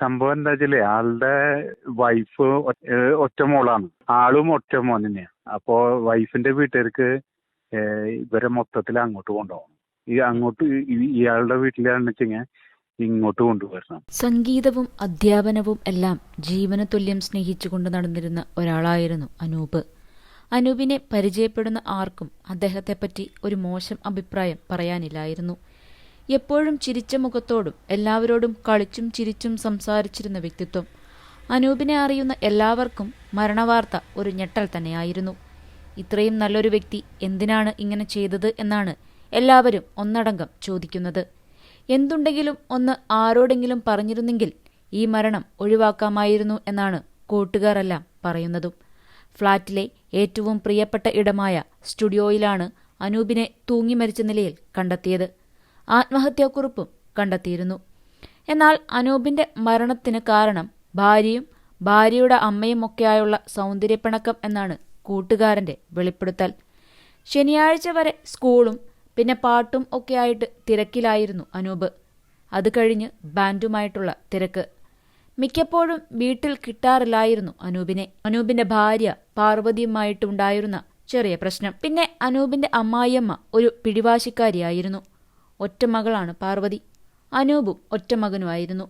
സംഭവം എന്താ വെച്ചാൽ ആളുടെ വൈഫ് ഒറ്റ മോളാണ്. ആളും ഒറ്റ മോൻ തന്നെയാ. അപ്പോ വൈഫിന്റെ വീട്ടുകാർക്ക് ഇവരെ മൊത്തത്തിൽ അങ്ങോട്ട് കൊണ്ടുപോകണം. ഈ അങ്ങോട്ട് ഇയാളുടെ വീട്ടിലാണെന്ന് വെച്ചാൽ ഇങ്ങോട്ട് കൊണ്ടുവരണം. സംഗീതവും അധ്യാപനവും എല്ലാം ജീവന തുല്യം സ്നേഹിച്ചുകൊണ്ട് നടന്നിരുന്ന ഒരാളായിരുന്നു അനൂപ്. അനൂപിനെ പരിചയപ്പെടുന്ന ആർക്കും അദ്ദേഹത്തെപ്പറ്റി ഒരു മോശം അഭിപ്രായം പറയാനില്ലായിരുന്നു. എപ്പോഴും ചിരിച്ച മുഖത്തോടും എല്ലാവരോടും കളിച്ചും ചിരിച്ചും സംസാരിച്ചിരുന്ന വ്യക്തിത്വം. അനൂപിനെ അറിയുന്ന എല്ലാവർക്കും മരണവാർത്ത ഒരു ഞെട്ടൽ തന്നെയായിരുന്നു. ഇത്രയും നല്ലൊരു വ്യക്തി എന്തിനാണ് ഇങ്ങനെ ചെയ്തത് എന്നാണ് എല്ലാവരും ഒന്നടങ്കം ചോദിക്കുന്നത്. എന്തുണ്ടെങ്കിലും ഒന്ന് ആരോടെങ്കിലും പറഞ്ഞിരുന്നെങ്കിൽ ഈ മരണം ഒഴിവാക്കാമായിരുന്നു എന്നാണ് കൂട്ടുകാരെല്ലാം പറയുന്നതും. ഫ്ളാറ്റിലെ ഏറ്റവും പ്രിയപ്പെട്ട ഇടമായ സ്റ്റുഡിയോയിലാണ് അനൂപിനെ തൂങ്ങി മരിച്ച നിലയിൽ കണ്ടെത്തിയത്. ആത്മഹത്യാക്കുറിപ്പും കണ്ടെത്തിയിരുന്നു. എന്നാൽ അനൂപിന്റെ മരണത്തിന് കാരണം ഭാര്യയും ഭാര്യയുടെ അമ്മയും ഒക്കെയായുള്ള സൗന്ദര്യപ്പിണക്കം എന്നാണ് കൂട്ടുകാരന്റെ വെളിപ്പെടുത്തൽ. ശനിയാഴ്ച വരെ സ്കൂളും പിന്നെ പാട്ടും ഒക്കെയായിട്ട് തിരക്കിലായിരുന്നു അനൂപ്. അത് കഴിഞ്ഞ് ബാൻഡുമായിട്ടുള്ള തിരക്ക്. മിക്കപ്പോഴും വീട്ടിൽ കിട്ടാറില്ലായിരുന്നു അനൂപിനെ. അനൂപിന്റെ ഭാര്യ പാർവതിയുമായിട്ടുണ്ടായിരുന്ന ചെറിയ പ്രശ്നം. പിന്നെ അനൂപിന്റെ അമ്മായിയമ്മ ഒരു പിടിവാശിക്കാരിയായിരുന്നു. ഒറ്റ മകളാണ് പാർവതി. അനൂപും ഒറ്റ മകനുമായിരുന്നു.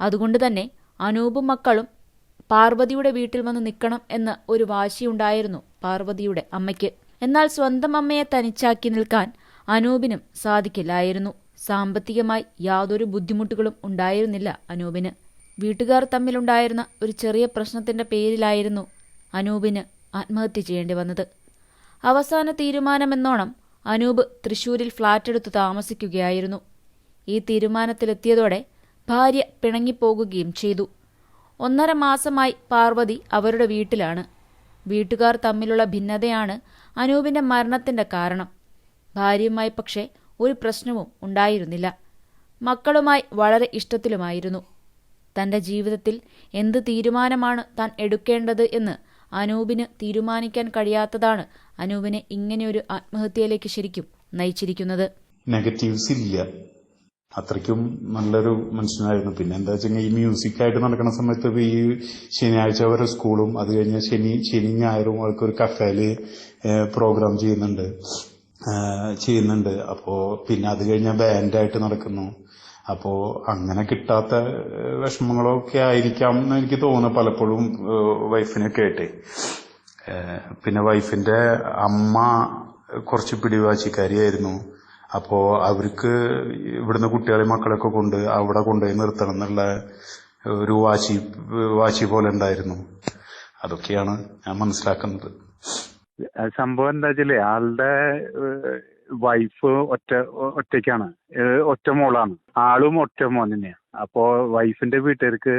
അതുകൊണ്ട് തന്നെ അനൂപും മക്കളും പാർവതിയുടെ വീട്ടിൽ വന്ന് നിൽക്കണം എന്ന ഒരു വാശിയുണ്ടായിരുന്നു പാർവതിയുടെ അമ്മയ്ക്ക്. എന്നാൽ സ്വന്തം അമ്മയെ തനിച്ചാക്കി നിൽക്കാൻ അനൂപിനും സാധിക്കില്ലായിരുന്നു. സാമ്പത്തികമായി യാതൊരു ബുദ്ധിമുട്ടുകളും ഉണ്ടായിരുന്നില്ല അനൂപിന്. വീട്ടുകാർ തമ്മിലുണ്ടായിരുന്ന ഒരു ചെറിയ പ്രശ്നത്തിന്റെ പേരിലായിരുന്നു അനൂപിന് ആത്മഹത്യ ചെയ്യേണ്ടി വന്നത്. അവസാന തീരുമാനമെന്നോണം അനൂപ് തൃശൂരിൽ ഫ്ളാറ്റ് എടുത്ത് താമസിക്കുകയായിരുന്നു. ഈ തീരുമാനത്തിലെത്തിയതോടെ ഭാര്യ പിണങ്ങിപ്പോകുകയും ചെയ്തു. ഒന്നര മാസമായി പാർവതി അവരുടെ വീട്ടിലാണ്. വീട്ടുകാർ തമ്മിലുള്ള ഭിന്നതയാണ് അനൂപിന്റെ മരണത്തിന്റെ കാരണം. ഭാര്യയുമായി പക്ഷേ ഒരു പ്രശ്നവും ഉണ്ടായിരുന്നില്ല. മക്കളുമായി വളരെ ഇഷ്ടത്തിലുമായിരുന്നു. തന്റെ ജീവിതത്തിൽ എന്ത് തീരുമാനമാണ് താൻ എടുക്കേണ്ടത് എന്ന് അനൂപിന് തീരുമാനിക്കാൻ കഴിയാത്തതാണ് അനൂപിനെ ഇങ്ങനെയൊരു ആത്മഹത്യയിലേക്ക് ശരിക്കും നയിച്ചിരിക്കുന്നത്. നെഗറ്റീവ്സ് ഇല്ല അത്രയ്ക്കും നല്ലൊരു മനുഷ്യനായിരുന്നു. പിന്നെ എന്താ വെച്ചാൽ ഈ മ്യൂസിക് ആയിട്ട് നടക്കുന്ന സമയത്ത് ഈ ശനിയാഴ്ച വരെ സ്കൂളും അത് കഴിഞ്ഞ് ശനി ശനി ഞായറും അവർക്ക് ഒരു കഫേൽ പ്രോഗ്രാം ചെയ്യുന്നുണ്ട്. ചെയ്യുന്നുണ്ട്. അപ്പോ പിന്നെ അത് കഴിഞ്ഞാൽ ബാൻഡായിട്ട് നടക്കുന്നു. അപ്പോ അങ്ങനെ കിട്ടാത്ത വിഷമങ്ങളൊക്കെ ആയിരിക്കാം എന്ന് എനിക്ക് തോന്നുന്നു പലപ്പോഴും വൈഫിനൊക്കെ ആയിട്ട് പിന്നെ വൈഫിന്റെ അമ്മ കുറച്ച് പിടിവാശിക്കാരിയായിരുന്നു. അപ്പോ അവർക്ക് ഇവിടുന്ന് കുട്ടികളെ മക്കളൊക്കെ കൊണ്ട് അവിടെ കൊണ്ടുപോയി നിർത്തണം എന്നുള്ള ഒരു വാശി വാശി പോലെ ഉണ്ടായിരുന്നു. അതൊക്കെയാണ് ഞാൻ മനസ്സിലാക്കുന്നത്. സംഭവം എന്താ വെച്ചാൽ ആളുടെ വൈഫ് ഒറ്റ ഒറ്റയ്ക്കാണ്. ഒറ്റ മോളാണ്. ആളും ഒറ്റ മോൻ തന്നെയാണ് അപ്പോ വൈഫിന്റെ വീട്ടുകാർക്ക്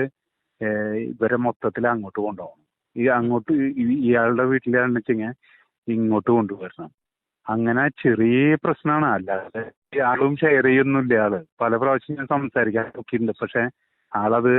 ഇവരെ മൊത്തത്തിൽ അങ്ങോട്ട് കൊണ്ടുപോകണം. ഈ അങ്ങോട്ട് ഇയാളുടെ വീട്ടിലാണെന്ന് വെച്ചാൽ ഇങ്ങോട്ട് കൊണ്ടുവരണം. അങ്ങനെ ചെറിയ പ്രശ്നമാണ് അല്ലാതെ ആളും ഷെയർ ചെയ്യുന്നില്ല ആൾ. പല പ്രാവശ്യം ഞാൻ സംസാരിക്കാൻ നോക്കിയിട്ടുണ്ട് പക്ഷെ ആളത്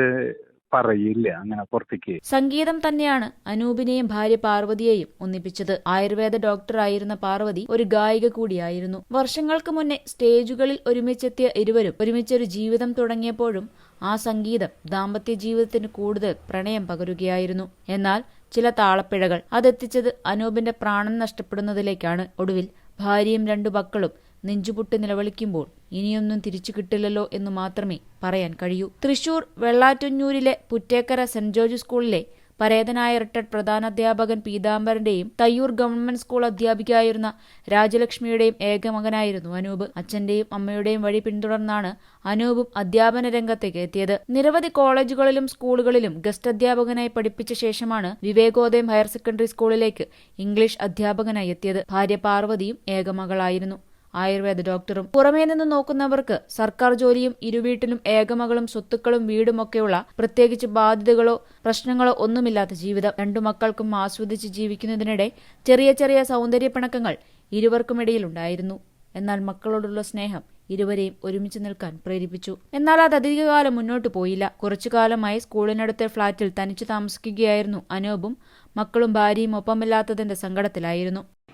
പറയില്ല അങ്ങനെ പുറത്തേക്ക്. സംഗീതം തന്നെയാണ് അനൂപിനെയും ഭാര്യ പാർവതിയെയും ഒന്നിപ്പിച്ചത്. ആയുർവേദ ഡോക്ടറായിരുന്ന പാർവതി ഒരു ഗായിക കൂടിയായിരുന്നു. വർഷങ്ങൾക്ക് മുന്നേ സ്റ്റേജുകളിൽ ഒരുമിച്ചെത്തിയ ഇരുവരും ഒരുമിച്ചൊരു ജീവിതം തുടങ്ങിയപ്പോഴും ആ സംഗീതം ദാമ്പത്യ ജീവിതത്തിന് കൂടുതൽ പ്രണയം പകരുകയായിരുന്നു. എന്നാൽ ചില താളപ്പിഴകൾ അതെത്തിച്ചത് അനൂപിന്റെ പ്രാണൻ നഷ്ടപ്പെടുന്നതിലേക്കാണ്. ഒടുവിൽ ഭാര്യയും രണ്ടു മക്കളും നെഞ്ചുപൊട്ടി നിലവിളിക്കുമ്പോൾ ഇനിയൊന്നും തിരിച്ചു കിട്ടില്ലല്ലോ എന്ന് മാത്രമേ പറയാൻ കഴിയൂ. തൃശൂർ വെള്ളാറ്റുന്നൂരിലെ പുറ്റേക്കര സെന്റ് ജോർജ് സ്കൂളിലെ പരേതനായ റിട്ടയർഡ് പ്രധാനാധ്യാപകൻ പീതാംബരന്റെയും തയ്യൂർ ഗവൺമെന്റ് സ്കൂൾ അധ്യാപികയായിരുന്ന രാജലക്ഷ്മിയുടെയും ഏകമകനായിരുന്നു അനൂപ്. അച്ഛന്റെയും അമ്മയുടെയും വഴി പിന്തുടർന്നാണ് അനൂപും അധ്യാപന രംഗത്തേക്ക് എത്തിയത്. നിരവധി കോളേജുകളിലും സ്കൂളുകളിലും ഗസ്റ്റ് അധ്യാപകനായി പഠിപ്പിച്ച ശേഷമാണ് വിവേകോദയം ഹയർ സെക്കൻഡറി സ്കൂളിലേക്ക് ഇംഗ്ലീഷ് അധ്യാപകനായി എത്തിയത്. ഭാര്യ പാർവതിയും ഏകമകളായിരുന്നു ആയുർവേദ ഡോക്ടറും. പുറമേ നിന്ന് നോക്കുന്നവർക്ക് സർക്കാർ ജോലിയും ഇരുവീട്ടിലും ഏകമകളും സ്വത്തുക്കളും വീടുമൊക്കെയുള്ള പ്രത്യേകിച്ച് ബാധ്യതകളോ പ്രശ്നങ്ങളോ ഒന്നുമില്ലാത്ത ജീവിതം. രണ്ടു മക്കൾക്കും ആസ്വദിച്ച് ജീവിക്കുന്നതിനിടെ ചെറിയ ചെറിയ സൗന്ദര്യപ്പിണക്കങ്ങൾ ഇരുവർക്കുമിടയിലുണ്ടായിരുന്നു. എന്നാൽ മക്കളോടുള്ള സ്നേഹം ഇരുവരെയും ഒരുമിച്ച് നിൽക്കാൻ പ്രേരിപ്പിച്ചു. എന്നാൽ അത് അധികകാലം മുന്നോട്ട് പോയില്ല. കുറച്ചു കാലമായി സ്കൂളിനടുത്തെ ഫ്ളാറ്റിൽ തനിച്ചു താമസിക്കുകയായിരുന്നു അനൂപും മക്കളും ഭാര്യയും ഒപ്പമില്ലാത്തതിന്റെ സങ്കടത്തിലായിരുന്നു.